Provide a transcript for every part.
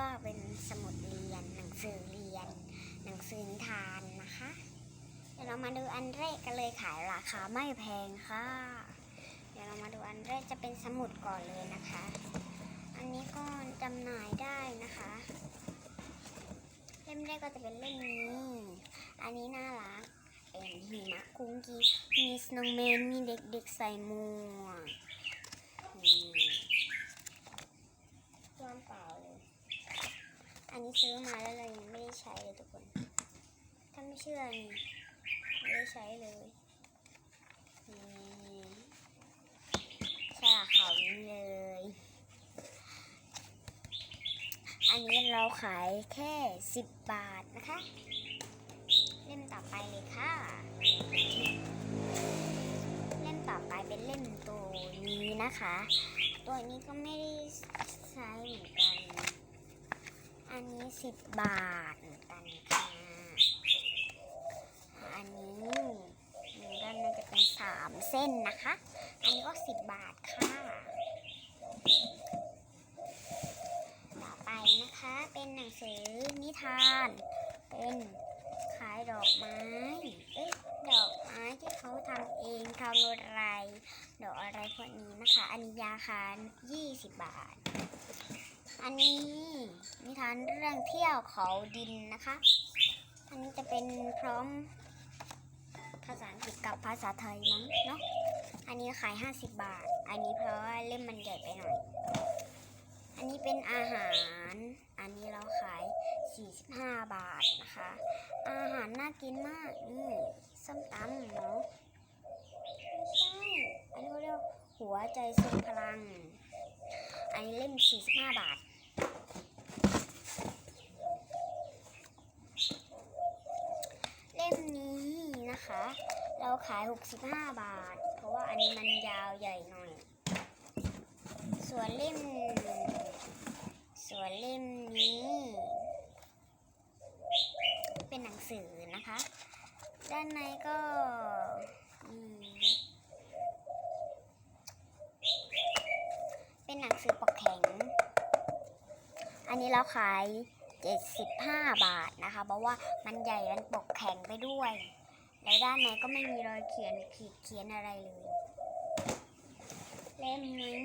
ก็เป็นสมุดเรียน หนังสือเรียน หนังสือนิทานนะคะ เดี๋ยวเรามาดูอันแรกกันเลยขายราคาไม่แพงค่ะ เดี๋ยวเรามาดูอันแรกจะเป็นสมุดก่อนเลยนะคะ อันนี้ก็จำหน่ายได้นะคะ เล่มแรกก็จะเป็นเล่มนี้ อันนี้น่ารักเป็นหิมะคุ้งกีมีสโนว์แมนมีเด็กๆใส่หมวกนี่ว่างเปล่าเลย อั นนี้ซื้อมาแล้วเรายังไม่ได้ใช้เลยทุกคน ถ้าไม่เชื่อนี่ไม่ได้ใช้เลยนี่ใช่เขาวนี้เลย อันนี้เราขายแค่10บาทนะคะ เล่มต่อไปเลยค่ะ เล่มต่อไปเป็นเล่มตัวนี้นะคะ ตัวนี้ก็ไม่ได้ใช้เหมือนกัน อันนี้10บบาทเหมือนกันค่ะ อันนี้หนึ่งด้านน่าจะเป็น3เส้นนะคะ อันนี้ก็10บบาทค่ะ ต่อไปนะคะเป็นหนังสือนิทาน เป็นขายดอกไม้ เอ้ยดอกไม้ที่เขาทำเองทำอะไรดอกอะไรพวกนี้นะคะ อันนี้ยาคา20 บาท อันนี้นิทานเรื่องเที่ยวเขาดินนะคะ อันนี้จะเป็นพร้อมภาษาอังกฤษกับภาษาไทยมั้งเนาะ อันนี้ขาย 50 บาท อันนี้เพราะว่าเล่มมันใหญ่ไปหน่อย อันนี้เป็นอาหาร อันนี้เราขาย 45 บาทนะคะ อาหารน่ากินมากนี่ส้มตำเนาะไม่ใช่ อันนี้เขาเรียกว่าหัวใจทรงพลัง อันนี้เล่ม 45 บาท เล่มนี้ นะคะ เราขาย 65 บาท เพราะว่าอันนี้มันยาวใหญ่หน่อย ส่วนเล่ม ส่วนเล่มนี้ เป็นหนังสือนะคะ ด้านในก็เป็นหนังสือปกแข็ง อันนี้เราขาย75 บาทนะคะ เพราะว่ามันใหญ่มันปกแข็งไปด้วย แล้วด้านในก็ไม่มีรอยเขียนขีดเขียนอะไรเลย เล่มนี้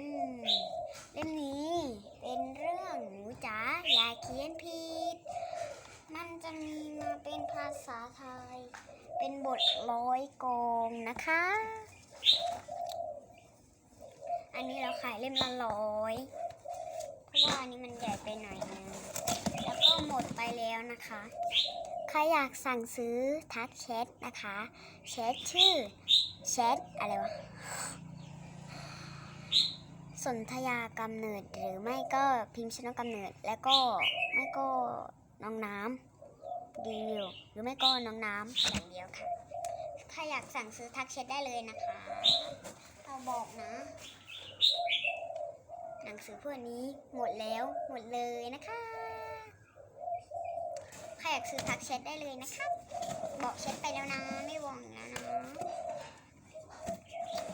เล่มนี้เป็นเรื่องหนูจ๋าอย่าเขียนผิด มันจะมีมาเป็นภาษาไทย เป็นบทร้อยกองนะคะ อันนี้เราขายเล่มละร้อยเพราะว่าอันนี้มันใหญ่ไปหน่อยนึงแล้วก็หมดไปแล้วนะคะ ครอยากสั่งซื้อทักแชทนะคะแชทชื่อแชทอะไรวะ สนธยากำเนิดหรือไม่ก็พิมพ์ชนกกำเนิด แล้วก็ไม่ก็น้องน้ำดีวิวหรือไม่ก็น้องน้ำอย่างเดียวค่ะถ้าอยากสั่งซื้อทักแชทได้เลยนะคะ เราบอกนะ หนังสือพวกนี้หมดแล้วหมดเลยนะคะ ใครอยากซื้อทักแชทได้เลยนะคะบอกแชทไปแล้วนะ ไม่วองอีกแล้วนะ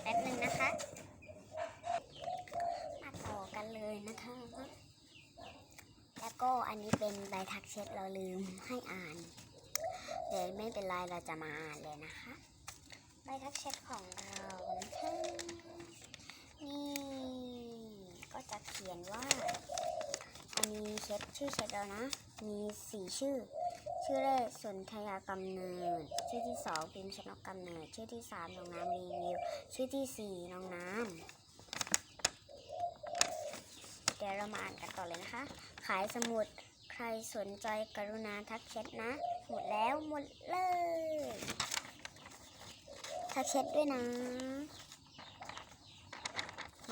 แป๊บหนึ่งนะคะ มาต่อกันเลยนะคะ แล้วก็อันนี้เป็นใบทักเช็ดเราลืมให้อ่านเลยไม่เป็นไรเราจะมาอ่านเลยนะคะ ใบทักเช็ดของเรานะคะนี่ก็จะเขียนว่าอันนี้เช็ดชื่อเช็ดแล้วนะ มีสี่ชื่อ ชื่อแรกสนธยากำเนิด ชื่อที่สองพิมพ์ชนกกำเนิด ชื่อที่สามน้องน้ำรีวิว ชื่อที่สี่น้องน้ำเดี๋ยวเรามาอ่านกันต่อเลยนะคะ ขายสมุดใครสนใจกรุณาทักแชทนะ หมดแล้วหมดเลย ทักแชทด้วยนะ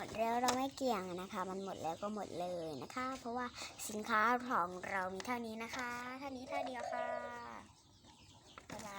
ดแล้วเราไม่เกี่ยงนะคะ มันหมดแล้วก็หมดเลยนะคะ เพราะว่าสินค้าของเรามีเท่านี้นะคะ เท่านี้เท่าเดียวค่ะบ๊ายบาย